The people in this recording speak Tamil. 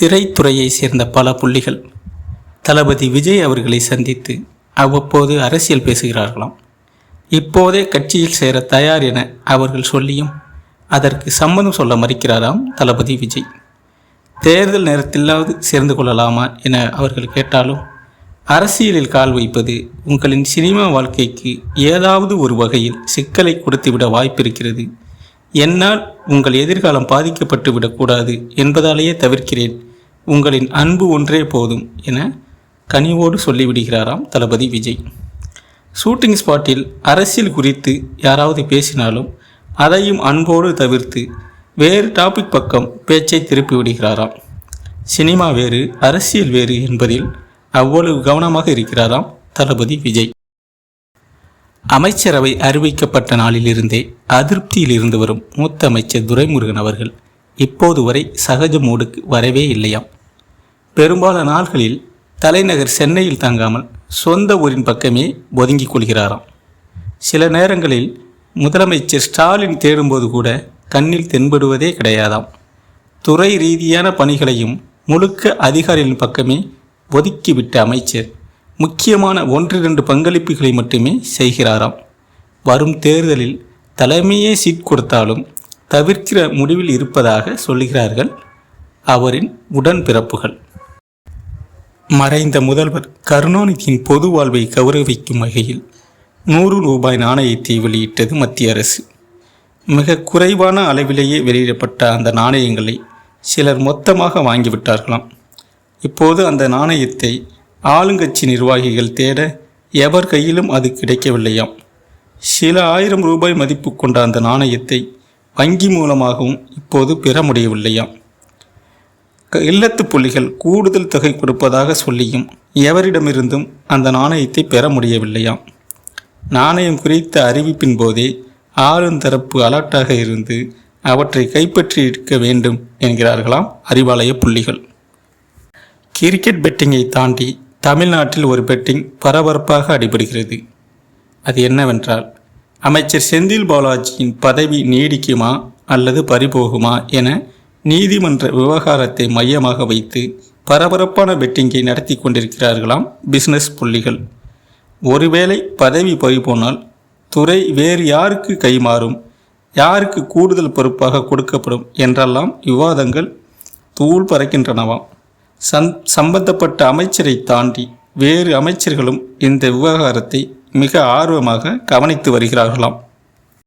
திரைத்துறையை சேர்ந்த பல புள்ளிகள். தளபதி விஜய் அவர்களை சந்தித்து அவ்வப்போது அரசியல் பேசுகிறார்களாம். இப்போதே கட்சியில் சேர தயார் என அவர்கள் சொல்லியும் அதற்கு சம்மதம் சொல்ல மறுக்கிறாராம் தளபதி விஜய். தேர்தல் நேரத்திலாவது சேர்ந்து கொள்ளலாமா என அவர்கள் கேட்டாலும் அரசியலில் கால் வைப்பது உங்களின் சினிமா வாழ்க்கைக்கு ஏதாவது ஒரு வகையில் சிக்கலை கொடுத்துவிட வாய்ப்பிருக்கிறது என்னால் உங்கள் எதிர்காலம் பாதிக்கப்பட்டு விடக்கூடாது என்பதாலேயே தவிர்க்கிறேன். உங்களின் அன்பு ஒன்றே போதும் என கனிவோடு சொல்லிவிடுகிறாராம் தளபதி விஜய். ஷூட்டிங் ஸ்பாட்டில் அரசியல் குறித்து யாராவது பேசினாலும் அதையும் அன்போடு தவிர்த்து வேறு டாபிக் பக்கம் பேச்சை திருப்பி விடுகிறாராம். சினிமா வேறு அரசியல் வேறு என்பதில் அவ்வளவு கவனமாக இருக்கிறாராம் தளபதி விஜய். அமைச்சரவை அறிவிக்கப்பட்ட நாளிலிருந்தே அதிருப்தியில் இருந்து வரும் மூத்த அமைச்சர் துரைமுருகன் அவர்கள் இப்போது வரை சகஜ மூடுக்கு வரவே இல்லையாம். பெரும்பாலான நாள்களில் தலைநகர் சென்னையில் தங்காமல் சொந்த ஊரின் பக்கமே ஒதுங்கிக் கொள்கிறாராம். சில நேரங்களில் முதலமைச்சர் ஸ்டாலின் தேடும்போது கூட கண்ணில் தென்படுவதே கிடையாதாம். துறை ரீதியான பணிகளையும் முழுக்க அதிகாரிகளின் பக்கமே ஒதுக்கிவிட்ட அமைச்சர் முக்கியமான ஒன்றிரண்டு பங்களிப்புகளை மட்டுமே செய்கிறாராம். வரும் தேர்தலில் தலைமையே சீட் கொடுத்தாலும் தவிர்க்கிற முடிவில் இருப்பதாக சொல்லுகிறார்கள் அவரின் உடன்பிறப்புகள். மறைந்த முதல்வர் கருணாநிதியின் பொது வாழ்வை கௌரவிக்கும் வகையில் நூறு ரூபாய் நாணயத்தை வெளியிட்டது மத்திய அரசு. மிக குறைவான அளவிலேயே வெளியிடப்பட்ட அந்த நாணயங்களை சிலர் மொத்தமாக வாங்கிவிட்டார்களாம். இப்போது அந்த நாணயத்தை ஆளுங்கட்சி நிர்வாகிகள் தேட எவர் கையிலும் அது கிடைக்கவில்லையாம். சில ஆயிரம் ரூபாய் மதிப்பு கொண்ட அந்த நாணயத்தை வங்கி மூலமாகவும் இப்போது பெற முடியவில்லையாம். க- இல்லத்து புள்ளிகள் கூடுதல் தொகை கொடுப்பதாக சொல்லியும் எவரிடமிருந்தும் அந்த நாணயத்தை பெற முடியவில்லையாம். நாணயம் குறித்த அறிவிப்பின் போதே ஆளும் தரப்பு அலர்ட்டாக இருந்து அவற்றை கைப்பற்றி இருக்க வேண்டும் என்கிறார்களாம் அறிவாலய புள்ளிகள். கிரிக்கெட் பெட்டிங்கை தாண்டி தமிழ்நாட்டில் ஒரு பெட்டிங் பரபரப்பாக அடிபடுகிறது. அது என்னவென்றால் அமைச்சர் செந்தில் பாலாஜியின் பதவி நீடிக்குமா அல்லது பறிபோகுமா என நீதிமன்ற விவகாரத்தை மையமாக வைத்து பரபரப்பான பெட்டிங்கை நடத்தி கொண்டிருக்கிறார்களாம் பிசினஸ் புள்ளிகள். ஒருவேளை பதவி பறிபோனால் துறை வேறு யாருக்கு கைமாறும் யாருக்கு கூடுதல் பொறுப்பாக கொடுக்கப்படும் என்றெல்லாம் விவாதங்கள் தூள் பறக்கின்றனவாம். சந் சம்பந்தப்பட்ட அமைச்சரை தாண்டி வேறு அமைச்சர்களும் இந்த விவகாரத்தை மிக ஆர்வமாக கவனித்து வருகிறார்களாம்.